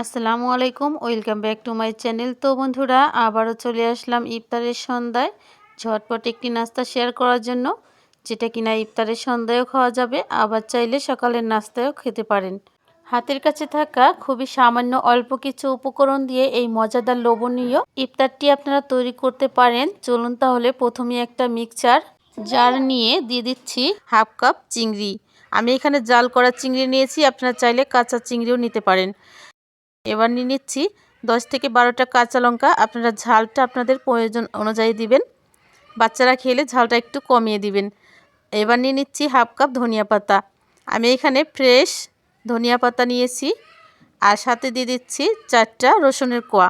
আসসালামু আলাইকুম, welcome back to my channel. তো বন্ধুরা, আবারও চলে আসলাম ইফতারের সন্ধ্যায় ঝটপট একটি নাস্তা শেয়ার করার জন্য, যেটা কিনা ইফতারের সন্ধ্যায়ও খাওয়া যাবে, আবার চাইলে সকালের নাস্তায়ও খেতে পারেন। হাতের কাছে থাকা খুবই সামান্য অল্প কিছু উপকরণ দিয়ে এই মজাদার লোভনীয় ইফতারটি আপনারা তৈরি করতে পারেন। চলুন তাহলে প্রথমে একটা মিক্সচার জার নিয়ে দিয়ে দিচ্ছি হাফ কাপ চিংড়ি। আমি এখানে জাল করা চিংড়ি নিয়েছি, আপনারা চাইলে কাঁচা চিংড়িও নিতে পারেন। এবার নিয়ে নিচ্ছি দশ থেকে বারোটা কাঁচা লঙ্কা। আপনারা ঝালটা আপনাদের প্রয়োজন অনুযায়ী দিবেন। বাচ্চারা খেলে ঝালটা একটু কমিয়ে দিবেন। এবার নিয়ে নিচ্ছি হাফ কাপ ধনিয়া পাতা। আমি এখানে ফ্রেশ ধনিয়া পাতা নিয়েছি আর সাথে দিয়ে দিচ্ছি চারটা রসুনের কোয়া।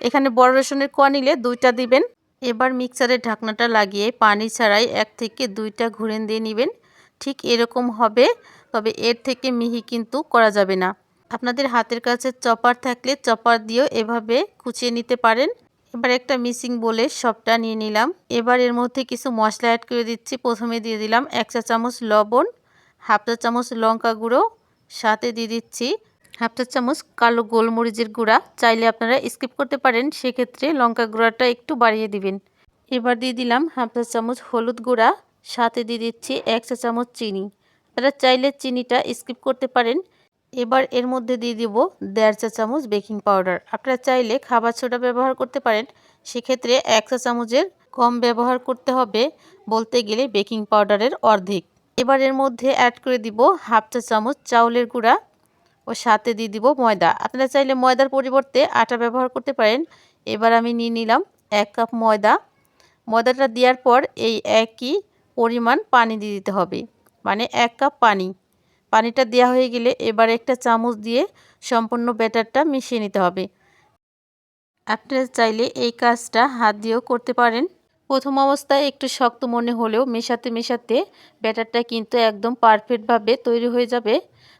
এখানে বড় রসুনের কোয়া নিলে দুইটা দিবেন। এবার মিক্সারের ঢাকনাটা লাগিয়ে পানি ছাড়াই এক থেকে দুইটা ঘুরেন দিয়ে নেবেন। ঠিক এরকম হবে, তবে এর থেকে মিহি কিন্তু করা যাবে না। আপনাদের হাতের কাছে চপার থাকলে চপার দিয়েও এভাবে কুচিয়ে নিতে পারেন। এবার একটা মিসিং বলে সবটা নিয়ে নিলাম। এবার এর মধ্যে কিছু মশলা অ্যাড করে দিচ্ছি। প্রথমে দিয়ে দিলাম এক চা চামচ লবণ, হাফ চা চামচ লঙ্কা গুঁড়ো, সাথে দিয়ে দিচ্ছি হাফ চা চামচ কালো গোলমরিচের গুঁড়া। চাইলে আপনারা স্কিপ করতে পারেন, সেক্ষেত্রে লঙ্কা গুঁড়াটা একটু বাড়িয়ে দিবেন। এবার দিয়ে দিলাম হাফ চা চামচ হলুদ গুঁড়া, সাথে দিয়ে দিচ্ছি এক চা চামচ চিনি। আপনারা চাইলে চিনিটা স্কিপ করতে পারেন। এবার এর মধ্যে দিয়ে দিব দেড় চা চামচ বেকিং পাউডার। আপনারা চাইলে খাবার সোডা ব্যবহার করতে পারেন। সেক্ষেত্রে এক চা চামচের কম ব্যবহার করতে হবে বলতে গেলে বেকিং পাউডারের অর্ধেক। এবার এর মধ্যে অ্যাড করে দিব হাফ চা চামচ চাউলের গুঁড়া ও সাথে দিয়ে দিব ময়দা। আপনারা চাইলে ময়দার পরিবর্তে আটা ব্যবহার করতে পারেন। এবার আমি নিয়ে নিলাম এক কাপ ময়দা। ময়দাটা দেওয়ার পর এই একই পরিমাণ পানি দিয়ে দিতে হবে। মানে এক কাপ পানি। পানিটা দেওয়া হয়ে গেলে এবার একটা চামচ দিয়ে সম্পূর্ণ ব্যাটারটা মিশিয়ে নিতে হবে। আপনারা চাইলে এই কাজটা হাত দিয়েও করতে পারেন। প্রথম অবস্থায় একটু শক্ত মনে হলেও মেশাতে মেশাতে ব্যাটারটা কিন্তু একদম পারফেক্টভাবে তৈরি হয়ে যাবে।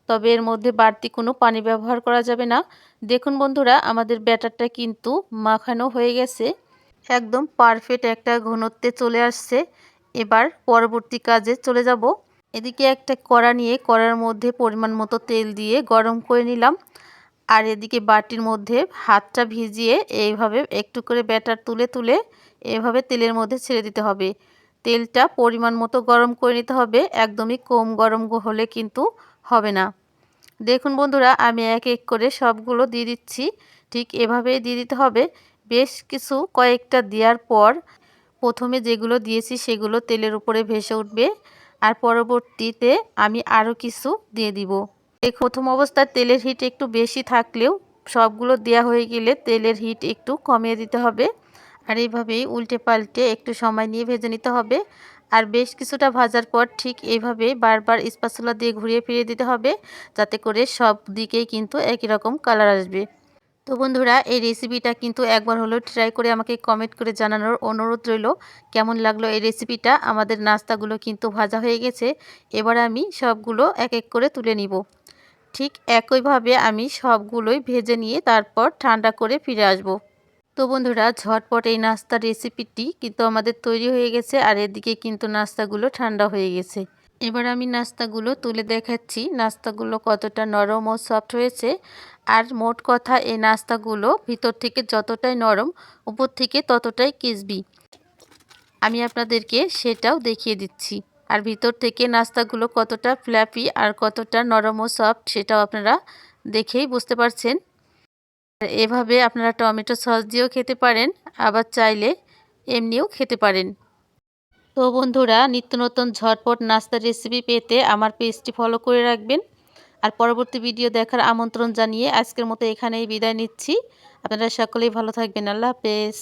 তবে এর মধ্যে বাড়তি কোনো পানি ব্যবহার করা যাবে না। দেখুন বন্ধুরা, আমাদের ব্যাটারটা কিন্তু মাখানো হয়ে গেছে। একদম পারফেক্ট একটা ঘনত্বে চলে আসছে। এবার পরবর্তী কাজে চলে যাব। এদিকে একটা কড়া নিয়ে কড়ার মধ্যে পরিমাণ মতো তেল দিয়ে গরম করে নিলাম। আর এদিকে বাটির মধ্যে হাতটা ভিজিয়ে এইভাবে একটু করে ব্যাটার তুলে তুলে এভাবে তেলের মধ্যে ছেড়ে দিতে হবে। তেলটা পরিমাণ মতো গরম করে নিতে হবে, একদমই কম গরম হলে কিন্তু হবে না। দেখুন বন্ধুরা, আমি এক এক করে সবগুলো দিয়ে দিচ্ছি। ঠিক এভাবেই দিয়ে দিতে হবে। বেশ কিছু কয়েকটা দেওয়ার পর প্রথমে যেগুলো দিয়েছি সেগুলো তেলের উপরে ভেসে উঠবে। আর পরবর্তীতে আমি আরও কিছু দিয়ে দিব। এই প্রথম অবস্থায় তেলের হিট একটু বেশি থাকলেও সবগুলো দেওয়া হয়ে গেলে তেলের হিট একটু কমিয়ে দিতে হবে। আর এইভাবেই উল্টে পাল্টে একটু সময় নিয়ে ভেজে নিতে হবে। আর বেশ কিছুটা ভাজার পর ঠিক এইভাবে বারবার স্পাসুলা দিয়ে ঘুরিয়ে ফিরিয়ে দিতে হবে। যাতে করে সব দিকেই কিন্তু একই রকম কালার আসবে। তো বন্ধুরা, এই রেসিপিটা কিন্তু একবার হলেও ট্রাই করে আমাকে কমেন্ট করে জানানোর অনুরোধ রইল। কেমন লাগল এই রেসিপিটা আমাদের নাস্তাগুলো কিন্তু ভাজা হয়ে গেছে। এবার আমি সবগুলো এক এক করে তুলে নিব। ঠিক একইভাবে আমি সবগুলোই ভেজে নিয়ে তারপর ঠান্ডা করে ফিরে আসব। তো বন্ধুরা, ঝটপট এই নাস্তার রেসিপিটি কিন্তু আমাদের তৈরি হয়ে গেছে আর এদিকে কিন্তু নাস্তাগুলো ঠান্ডা হয়ে গেছে। এবার আমি নাস্তাগুলো তুলে দেখাচ্ছি, নাস্তাগুলো কতটা নরম ও সফট হয়েছে। আর মোট কথা এই নাস্তাগুলো ভিতর থেকে যতটাই নরম, উপর থেকে ততটাই কিসবি আমি আপনাদেরকে সেটাও দেখিয়ে দিচ্ছি। আর ভিতর থেকে নাস্তাগুলো কতটা ফ্ল্যাপি আর কতটা নরম ও সফট সেটাও আপনারা দেখেই বুঝতে পারছেন। এভাবে আপনারা টমেটো সস দিয়েও খেতে পারেন, আবার চাইলে এমনিও খেতে পারেন। তো বন্ধুরা, নিত্য নতুন ঝটপট নাস্তার রেসিপি পেতে আমার পেজটি ফলো করে রাখবেন। আর পরবর্তী ভিডিও দেখার আমন্ত্রণ জানিয়ে আজকের মতো এখানেই বিদায় নিচ্ছি। আপনারা সকলেই ভালো থাকবেন। আল্লাহ হাফেজ।